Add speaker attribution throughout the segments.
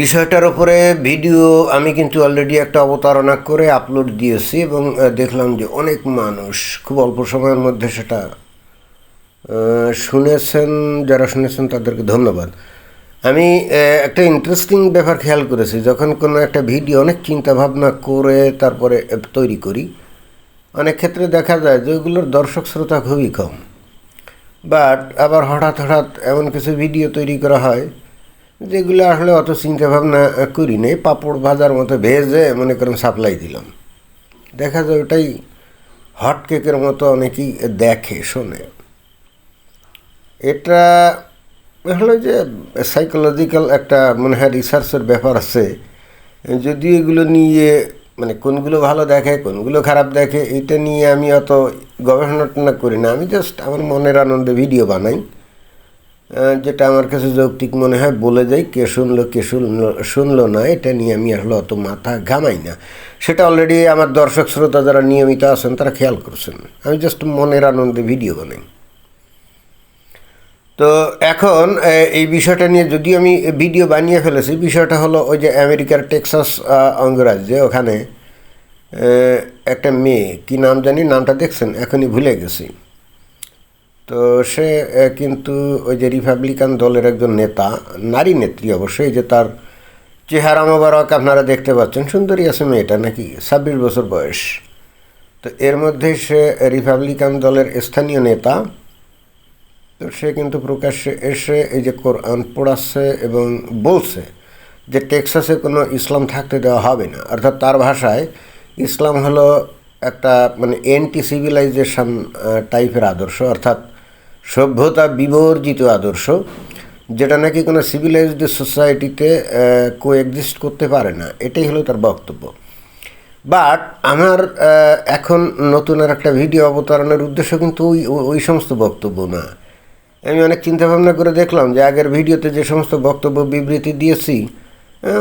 Speaker 1: বিষয়টার উপরে ভিডিও আমি কিন্তু অলরেডি একটা অবতারণা করে আপলোড দিয়েছি এবং দেখলাম যে অনেক মানুষ খুব অল্প সময়ের মধ্যে সেটা শুনেছেন, যারা শুনেছেন তাদেরকে ধন্যবাদ। আমি একটা ইন্টারেস্টিং ব্যাপার খেয়াল করেছি, যখন কোনো একটা ভিডিও অনেক চিন্তা ভাবনা করে তারপরে তৈরি করি, অনেক ক্ষেত্রে দেখা যায় যে ওগুলোর দর্শক শ্রোতা খুবই কম। বাট আবার হঠাৎ হঠাৎ এমন কিছু ভিডিও তৈরি করা হয় যেগুলো আসলে অত চিন্তা ভাবনা করি নেই, পাপড় ভাজার মতো ভেজে মনে করেন সাপ্লাই দিলাম। দেখা যায় ওটাই হট কেকের মতো অনেকেই দেখে, শোনে। এটা হলো যে সাইকোলজিক্যাল একটা মনে হয় রিসার্চের ব্যাপার আছে। যদি এগুলো নিয়ে মানে কোনগুলো ভালো দেখে, কোনগুলো খারাপ দেখে, এটা নিয়ে আমি অত গবেষণা করি না। আমি জাস্ট আমার মনের আনন্দে ভিডিও বানাই। যেটা আমার কাছে যৌক্তিক মনে হয়, বলে যাই কে শুনলো কে শুনলো শুনলো না, এটা নিয়ে আমি আসলে অত মাথা ঘামাই না। সেটা অলরেডি আমার দর্শক শ্রোতা যারা নিয়মিত আছেন, তারা খেয়াল করছেন। আমি জাস্ট মনের আনন্দে ভিডিও বানাই। তো এখন এই বিষয়টা নিয়ে যদি আমি ভিডিও বানিয়ে ফেলেছি, বিষয়টা হলো ওই যে আমেরিকার টেক্সাস অঙ্গরাজ্যে ওখানে একটা মেয়ে, কি নাম জানি, নামটা দেখছেন? এখনই ভুলে গেছি। তো সে কিন্তু ওই যে রিপাবলিকান দলের একজন নেতা, নারী নেত্রী অবশ্যই যে তার চেহারা মোবারক আপনারা দেখতে পাচ্ছেন, সুন্দরী আছে মেয়েটা, নাকি ছাব্বিশ বছর বয়স। তো এর মধ্যে সে রিপাবলিকান দলের স্থানীয় নেতা, তো সে কিন্তু প্রকাশ্যে এসে এই যে কোরআন পড়াচ্ছে এবং বলছে যে টেক্সাসে কোনো ইসলাম থাকতে দেওয়া হবে না। অর্থাৎ তার ভাষায় ইসলাম হলো একটা মানে এন্টি সিভিলাইজেশন টাইপের আদর্শ। অর্থাৎ সভ্যতা বিবর্জিত আদর্শ, যেটা নাকি কোনো সিভিলাইজড সোসাইটিতে কো কোএক্সিস্ট করতে পারে না। এটাই হলো তার বক্তব্য। বাট আমার এখন নতুন আর একটা ভিডিও অবতারণের উদ্দেশ্য কিন্তু ওই ওই- সমস্ত বক্তব্য না। আমি অনেক চিন্তা ভাবনা করে দেখলাম যে আগের ভিডিওতে যে সমস্ত বক্তব্য বিবৃতি দিয়েছি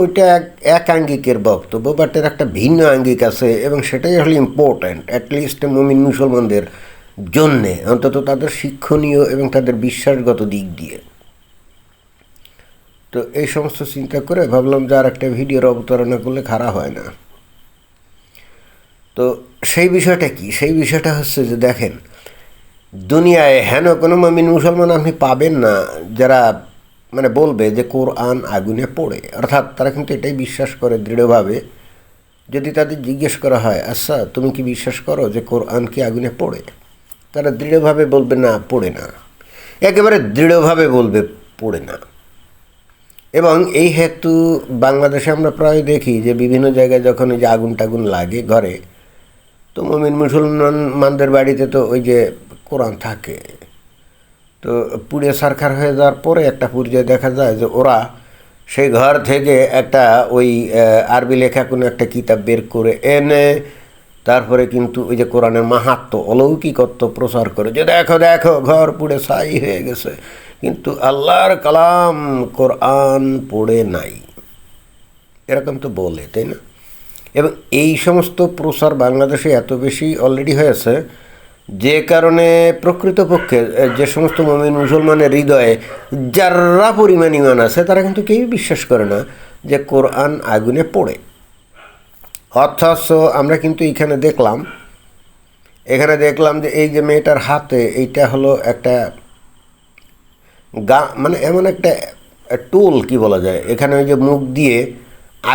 Speaker 1: ওইটা এক এক আঙ্গিকের বক্তব্য বাট এর একটা ভিন্ন আঙ্গিক আছে, এবং সেটাই হলো ইম্পর্ট্যান্ট অ্যাটলিস্ট মুমিন মুসলমানদের জন্যে, অন্তত তাদের শিক্ষণীয় এবং তাদের বিশ্বাসগত দিক দিয়ে। তো এই সমস্ত চিন্তা করে ভাবলাম যে আর একটা ভিডিওর অবতারণা করলে খারাপ হয় না। তো সেই বিষয়টা কি? সেই বিষয়টা হচ্ছে যে দেখেন, দুনিয়ায় হেন কোনো মামিন মুসলমান আপনি পাবেন না যারা মানে বলবে যে কোরআন আগুনে পড়ে। অর্থাৎ তারা কিন্তু এটাই বিশ্বাস করে দৃঢ়ভাবে। যদি তাদের জিজ্ঞেস করা হয় আচ্ছা তুমি কি বিশ্বাস করো যে কোরআন কি আগুনে পড়ে? তারা দৃঢ়ভাবে বলবে, না, পড়ে না। একেবারে দৃঢ়ভাবে বলবে, পড়ে না। এবং এই হেতু বাংলাদেশে আমরা প্রায় দেখি যে বিভিন্ন জায়গায় যখন ওই যে আগুন টাগুন লাগে ঘরে, তো মমিন মুসলমানদের বাড়িতে তো ওই যে কোরআন থাকে। তো পুড়ে সারখার হয়ে যাওয়ার পরে একটা পর্যায়ে দেখা যায় যে ওরা সেই ঘর থেকে একটা ওই আরবি লেখা কোনো একটা কিতাব বের করে এনে তারপরে কিন্তু ওই যে কোরআনের মাহাত্ম, অলৌকিকত্ব প্রচার করে যে দেখো দেখো, ঘর পুড়ে ছাই হয়ে গেছে। কিন্তু আল্লাহর কালাম কোরআন পড়ে নাই। এরকম তো বলে, তাই না? এবং এই সমস্ত প্রসার বাংলাদেশে এত বেশি অলরেডি হয়েছে, যে কারণে প্রকৃতপক্ষে যে সমস্ত মমিন মুসলমানের হৃদয়ে যারা পরিমাণ ইমান আছে, তারা কিন্তু কেউই বিশ্বাস করে না যে কোরআন আগুনে পড়ে। অথচ আমরা কিন্তু এখানে দেখলাম এখানে দেখলাম যে এই যে মেয়েটার হাতে এইটা হলো একটা গা মানে এমন একটা টুল কি বলা যায়? এখানে ওই যে মুখ দিয়ে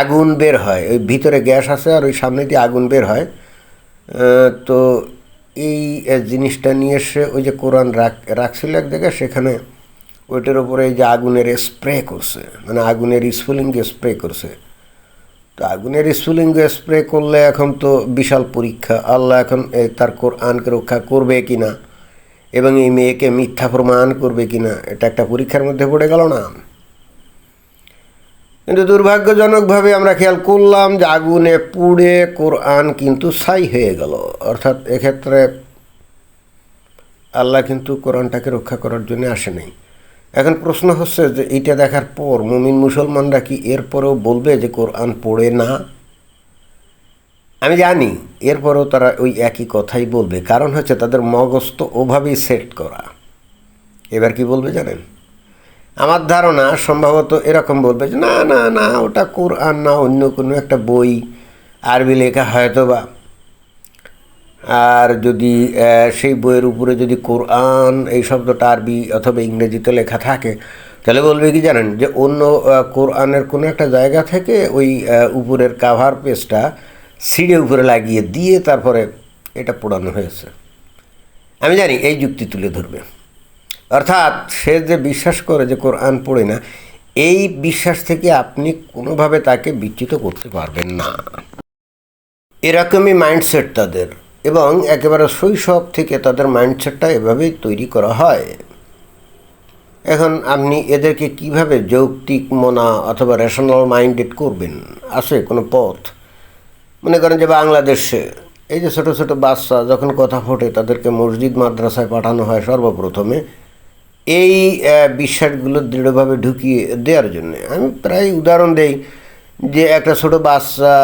Speaker 1: আগুন বের হয়, ওই ভিতরে গ্যাস আছে আর ওই সামনে দিয়ে আগুন বের হয়। তো এই জিনিসটা নিয়ে এসে ওই যে কোরআন রাখ, রাখছিল এক জায়গায়, সেখানে ওইটার উপরে এই যে আগুনের স্প্রে করছে মানে আগুনের স্ফুলিঙ্গে স্প্রে করছে। তো আগুনের স্ফুলিঙ্গ স্প্রে করলে এখন তো বিশাল পরীক্ষা। আল্লাহ এখন তার কোরআনকে রক্ষা করবে কি না এবং এই মেয়েকে মিথ্যা প্রমাণ করবে কি না এটা একটা পরীক্ষার মধ্যে পড়ে গেল না। কিন্তু দুর্ভাগ্যজনকভাবে আমরা খেয়াল করলাম যে আগুনে পুড়ে কোরআন কিন্তু ছাই হয়ে গেল। অর্থাৎ এক্ষেত্রে আল্লাহ কিন্তু কোরআনটাকে রক্ষা করার জন্য আসে নাই এখন প্রশ্ন হচ্ছে যে এইটা দেখার পর মুমিন মুসলমানরা কি এরপরেও বলবে যে কোরআন পড়ে না? আমি জানি, এরপরেও তারা ওই একই কথাই বলবে। কারণ হচ্ছে তাদের মগজ তো ওভাবেই সেট করা। এবার কি বলবে জানেন? আমার ধারণা সম্ভবত এরকম বলবে যে, না না না, ওটা কোরআন না, অন্য কোনো একটা বই, আরবি লেখা হয়তো বা আর যদি সেই বইয়ের উপরে যদি কোরআন এই শব্দটা আরবি অথবা ইংরেজিতে লেখা থাকে, তাহলে বলবে কি জানেন? যে অন্য কোরআনের কোনো একটা জায়গা থেকে ওই উপরের কাভার পেজটা সিঁড়ে উপরে লাগিয়ে দিয়ে তারপরে এটা পোড়ানো হয়েছে। আমি জানি এই যুক্তি তুলে ধরবে। অর্থাৎ সে যে বিশ্বাস করে যে কোরআন পড়ে না, এই বিশ্বাস থেকে আপনি কোনোভাবে তাকে বিচ্যুত করতে পারবেন না। এরকমই মাইন্ডসেট তাদের। এবং একেবারে শৈশব থেকে তাদের মাইন্ডসেটটা এভাবেই তৈরি করা হয়। এখন আপনি এদেরকে কীভাবে যৌক্তিক মনা অথবা রেশনাল মাইন্ডেড করবেন? আছে কোনো পথ? মনে করেন যে বাংলাদেশে এই যে ছোটো ছোটো বাচ্চা যখন কথা ফোটে তাদেরকে মসজিদ মাদ্রাসায় পাঠানো হয় সর্বপ্রথমে, এই বিশ্বাসগুলো দৃঢ়ভাবে ঢুকিয়ে দেওয়ার জন্য। আমি প্রায় উদাহরণ দেই যে একটা ছোট বাচ্চা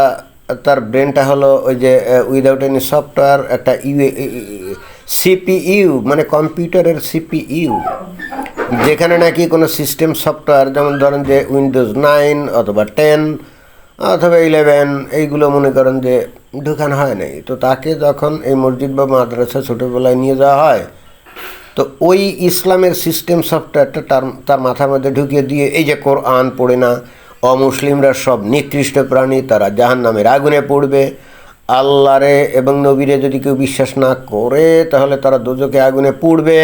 Speaker 1: তার ব্রেনটা হলো ওই যে উইদাউট এনি সফটওয়্যার একটা ইউ সিপিইউ মানে কম্পিউটারের সিপিইউ যেখানে নাকি কোনো সিস্টেম সফটওয়্যার যেমন ধরেন যে উইন্ডোজ নাইন অথবা টেন অথবা ইলেভেন এইগুলো মনে করেন যে ঢুকানো হয় নাই। তো তাকে যখন এই মসজিদ বা মাদ্রাসা ছোটোবেলায় নিয়ে যাওয়া হয়, তো ওই ইসলামের সিস্টেম সফটওয়্যারটা তার তার মাথার মধ্যে ঢুকিয়ে দিয়ে, এই যে কোরআন পড়ে না অমুসলিমরা সব নিকৃষ্ট প্রাণী, তারা জাহান নামের আগুনে পড়বে। আল্লাহরে এবং নবীরে যদি কেউ বিশ্বাস না করে, তাহলে তারা দুজকে আগুনে পুড়বে।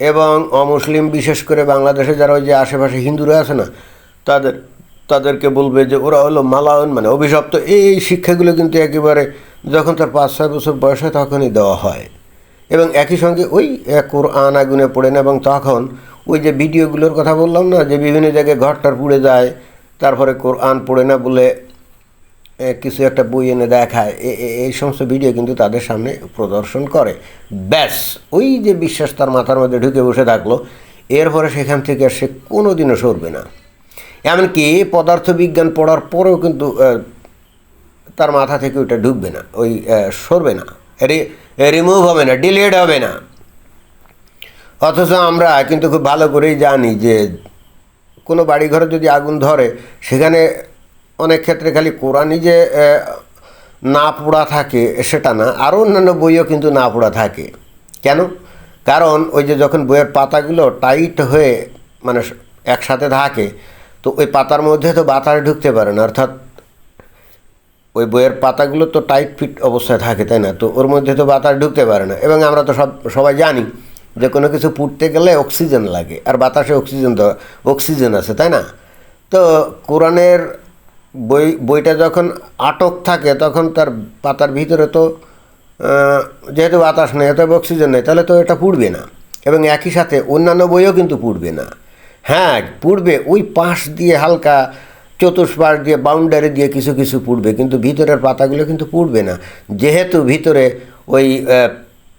Speaker 1: এবং অমুসলিম, বিশেষ করে বাংলাদেশে যারা ওই যে আশেপাশে হিন্দুরা আছে না, তাদের, তাদেরকে বলবে যে ওরা হলো মালায়ন মানে অভিশপ্ত। এই শিক্ষাগুলো কিন্তু একেবারে যখন তার পাঁচ, ছয় বছর বয়স হয়, তখনই দেওয়া হয়। এবং একই সঙ্গে ওই কোরআন আগুনে না, এবং তখন ওই যে ভিডিওগুলোর কথা বললাম না, যে বিভিন্ন জায়গায় ঘরটার পুড়ে যায়, তারপরে কোরআন পড়ে না বলে কিছু একটা বই এনে দেখায় এই সমস্ত ভিডিও কিন্তু তাদের সামনে প্রদর্শন করে। ব্যাস, ওই যে বিশ্বাস তার মাথার মধ্যে ঢুকে বসে থাকল, এরপরে সেখান থেকে আর সে কোনো দিনও সরবে না। এমনকি পদার্থবিজ্ঞান পড়ার পরেও কিন্তু তার মাথা থেকে ওইটা ঢুকবে না, ওই সরবে না। রিমুভ হবে না ডিলেট হবে না। অথচ আমরা কিন্তু খুব ভালো করেই জানি যে কোনো বাড়িঘরে যদি আগুন ধরে, সেখানে অনেক ক্ষেত্রে খালি কোরআনই যে না পোড়া থাকে সেটা না আরও অন্যান্য বইও কিন্তু না পোড়া থাকে। কেন? কারণ ওই যে যখন বইয়ের পাতাগুলো টাইট হয়ে মানে একসাথে থাকে, তো ওই পাতার মধ্যে তো বাতাস ঢুকতে পারে না, অর্থাৎ ওই বইয়ের পাতাগুলো তো টাইট ফিট অবস্থায় থাকে, তাই না? তো ওর মধ্যে তো বাতাস ঢুকতে পারে না, এবং আমরা তো সব, সবাই জানি যে কোনো কিছু পুড়তে গেলে অক্সিজেন লাগে, আর বাতাসে অক্সিজেন তো অক্সিজেন আছে, তাই না? তো কোরআনের বই, বইটা যখন আটক থাকে, তখন তার পাতার ভিতরে তো যেহেতু বাতাস নেই, অতএব অক্সিজেন নেই, তাহলে তো এটা পুড়বে না। এবং একই সাথে অন্যান্য বইও কিন্তু পুড়বে না। হ্যাঁ পুড়বে, ওই পাশ দিয়ে হালকা চতুষ্পাশ দিয়ে বাউন্ডারি দিয়ে কিছু কিছু পুড়বে, কিন্তু ভিতরের পাতাগুলো কিন্তু পুড়বে না। যেহেতু ভিতরে ওই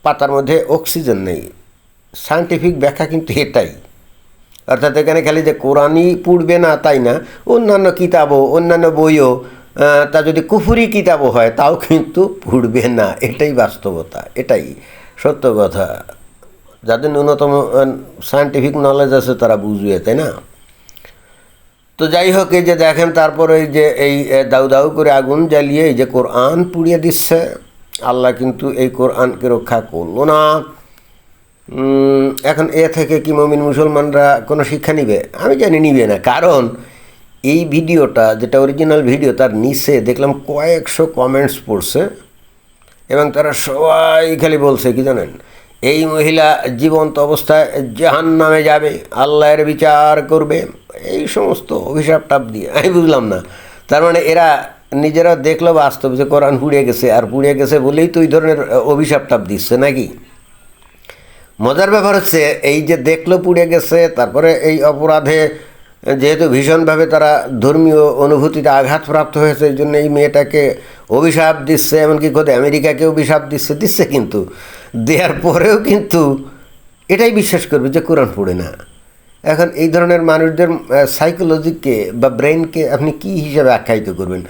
Speaker 1: পাতার মধ্যে অক্সিজেন নেই। সায়েন্টিফিক ব্যাখ্যা কিন্তু এটাই। অর্থাৎ এখানে খালি যে কোরআনই পুড়বে না, তাই না? অন্যান্য কিতাবও, অন্যান্য বইও তা যদি কুফুরি কিতাবও হয়, তাও কিন্তু পুড়বে না। এটাই বাস্তবতা, এটাই সত্য কথা। যাদের ন্যূনতম সায়েন্টিফিক নলেজ আছে, তারা বুঝবে, তাই না? তো যাই হোক, এই যে দেখেন, তারপরে এই যে এই দাউ দাউ করে আগুন জ্বালিয়ে এই যে কোরআন পুড়িয়ে দিচ্ছে, আল্লাহ কিন্তু এই কোরআনকে রক্ষা করল না। এখন এ থেকে কি মমিন মুসলমানরা কোনো শিক্ষা নিবে? আমি জানি নিবে না, কারণ এই ভিডিওটা, যেটা অরিজিনাল ভিডিও তার নিচে দেখলাম কয়েকশো কমেন্টস পড়ছে, এবং তারা সবাই খালি বলছে, কি জানেন? এই মহিলা জীবন্ত অবস্থায় জাহান নামে যাবে, আল্লাহর বিচার করবে, এই সমস্ত অভিশাপ টাপ দিয়ে, আমি বুঝলাম না। তার মানে এরা নিজেরা দেখল বাস্তব যে কোরআন পুড়িয়ে গেছে, আর পুড়িয়ে গেছে বলেই তো ওই ধরনের অভিশাপ টাপ দিচ্ছে, নাকি? মজার ব্যাপার হচ্ছে, এই যে দেখল পুড়ে গেছে, তারপরে এই অপরাধে যেহেতু ভীষণভাবে তারা ধর্মীয় অনুভূতিতে আঘাতপ্রাপ্ত হয়েছে, এই জন্য এই মেয়েটাকে অভিশাপ দিচ্ছে, এমনকি কোথায় আমেরিকাকে অভিশাপ দিচ্ছে দিচ্ছে কিন্তু। দেওয়ার পরেও কিন্তু এটাই বিশ্বাস করবে যে কোরআন পড়ে না। এখন এই ধরনের মানুষদের সাইকোলজিকে বা ব্রেনকে আপনি কি হিসাবে আখ্যায়িত করবেন?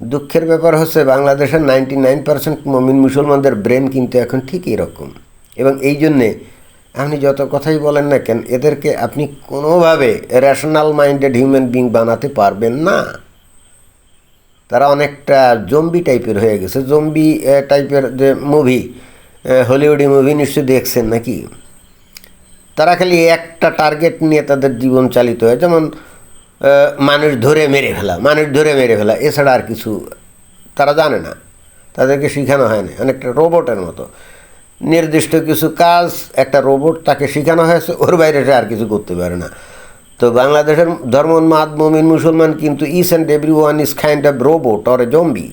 Speaker 1: দুঃখের ব্যাপার হচ্ছে, বাংলাদেশের নাইনটি নাইন পার্সেন্ট মমিন মুসলমানদের ব্রেন কিন্তু এখন ঠিক এরকম। এবং এই জন্যে আপনি যত কথাই বলেন না কেন, এদেরকে আপনি কোনোভাবে রেশনাল মাইন্ডেড হিউম্যান বিং বানাতে পারবেন না। তারা অনেকটা জম্বি টাইপের হয়ে গেছে। জম্বি টাইপের যে মুভি হলিউডি মুভি নিশ্চয়ই দেখছেন নাকি? তারা খালি একটা টার্গেট নিয়ে তাদের জীবন চালিত হয়। যেমন মানুষ ধরে মেরে ফেলা, মানুষ ধরে মেরে ফেলা এছাড়া আর কিছু তারা জানে না। তাদেরকে শেখানো হয় না। অনেকটা রোবটের মতো। নির্দিষ্ট কিছু কাজ, একটা রোবট তাকে শেখানো হয়েছে, ওর বাইরে সে আর কিছু করতে পারে না। তো বাংলাদেশের ধর্মোন্মাদ মমিন মুসলমান কিন্তু is and every one is kind of robot or a zombie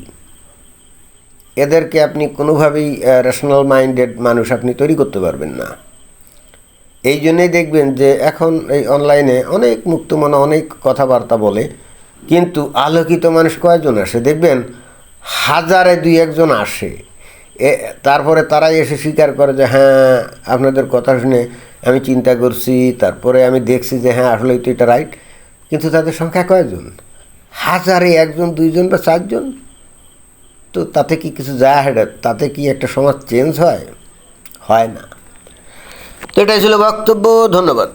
Speaker 1: এদেরকে আপনি কোনোভাবেই রেশনাল মাইন্ডেড মানুষ আপনি তৈরি করতে পারবেন না। এই জন্যেই দেখবেন যে এখন এই অনলাইনে অনেক মুক্তমনা অনেক কথাবার্তা বলে, কিন্তু আলোকিত মানুষ কয়জন আসে? দেখবেন হাজারে দুই একজন আসে। এ, তারপরে তারাই এসে স্বীকার করে যে হ্যাঁ আপনাদের কথা শুনে আমি চিন্তা করছি। তারপরে আমি দেখছি যে হ্যাঁ আসলেই তো এটা রাইট কিন্তু তাদের সংখ্যা কয়জন? হাজারে একজন, দুইজন বা চারজন? তো তাতে কি কিছু যায় হেঁটে তাতে কি একটা সমাজ চেঞ্জ হয়? হয় না। তো এটাই ছিল বক্তব্য। ধন্যবাদ।